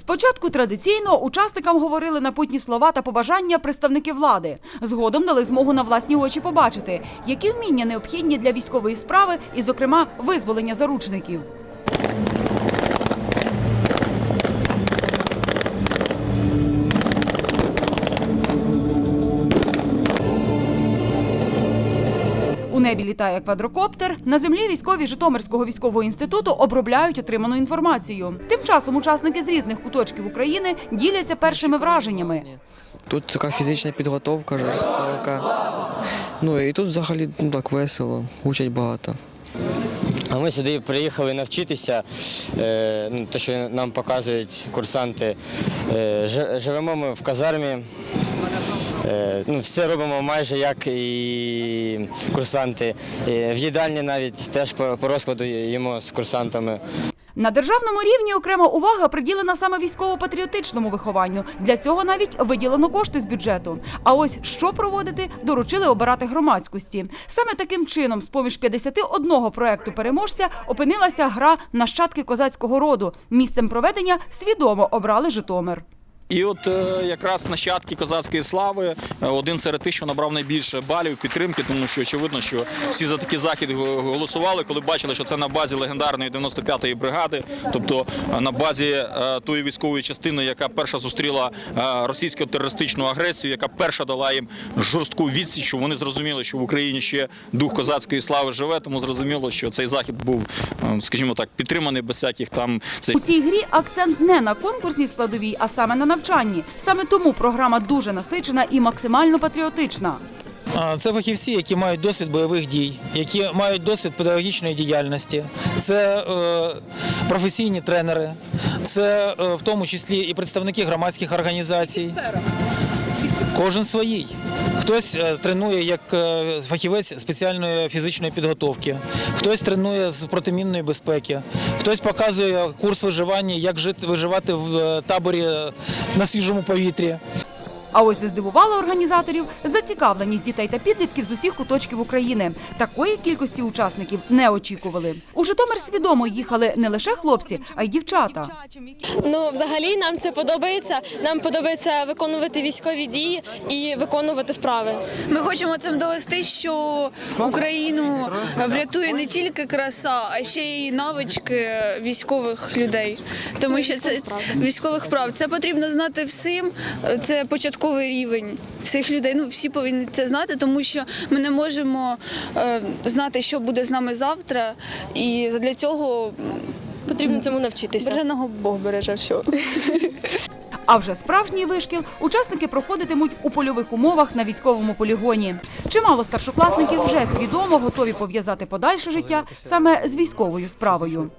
Спочатку традиційно учасникам говорили напутні слова та побажання представники влади. Згодом дали змогу на власні очі побачити, які вміння необхідні для військової справи, і, зокрема, визволення заручників. Небі літає квадрокоптер. На землі військові Житомирського військового інституту обробляють отриману інформацію. Тим часом учасники з різних куточків України діляться першими враженнями. Тут така фізична підготовка, жорстока. Ну і тут взагалі ну, так весело, учать багато. А ми сюди приїхали навчитися, е, ну, те, що нам показують курсанти. Е, живемо ми в казармі. Е, ну, все робимо майже як і курсанти. В їдальні навіть теж по розкладу їмо з курсантами. На державному рівні окрема увага приділена саме військово-патріотичному вихованню. Для цього навіть виділено кошти з бюджету. А ось що проводити, доручили обирати громадськості. Саме таким чином, з поміж 51 проекту переможця, опинилася гра нащадки козацького роду. Місцем проведення свідомо обрали Житомир. І от е, якраз нащадки козацької слави е, один серед тих, що набрав найбільше балів підтримки, тому що очевидно, що всі за такий захід голосували, коли бачили, що це на базі легендарної 95-ї бригади, тобто е, на базі тої військової частини, яка перша зустріла російську терористичну агресію, яка перша дала їм жорстку відсіч, вони зрозуміли, що в Україні ще дух козацької слави живе, тому зрозуміло, що цей захід був, скажімо так, підтриманий без всяких там У цій грі акцент не на конкурсній складовій, а саме на навчанні. Саме тому програма дуже насичена і максимально патріотична. Це фахівці, які мають досвід бойових дій, які мають досвід педагогічної діяльності. Це е, професійні тренери, це е, в тому числі і представники громадських організацій. Кожен своїй. Хтось е, тренує як фахівець спеціальної фізичної підготовки, хтось тренує з протимінної безпеки, хтось показує курс виживання, як жити виживати в таборі на свіжому повітрі. А ось і здивувала організаторів зацікавленість дітей та підлітків з усіх куточків України. Такої кількості учасників не очікували. У Житомир свідомо їхали не лише хлопці, а й дівчата. Ну, взагалі нам це подобається. Нам подобається виконувати військові дії і виконувати вправи. Ми хочемо цим довести, що Україну врятує не тільки краса, а ще й навички військових людей. Тому що це військових прав. Це потрібно знати всім. Це початковий рівень всіх людей. Ну всі повинні це знати, тому що ми не можемо е, знати, що буде з нами завтра. І для цього Потрібно цьому навчитися. береженого Бог береже все. А вже справжній вишкіл учасники проходитимуть у польових умовах на військовому полігоні. Чимало старшокласників вже свідомо готові пов'язати подальше життя саме з військовою справою.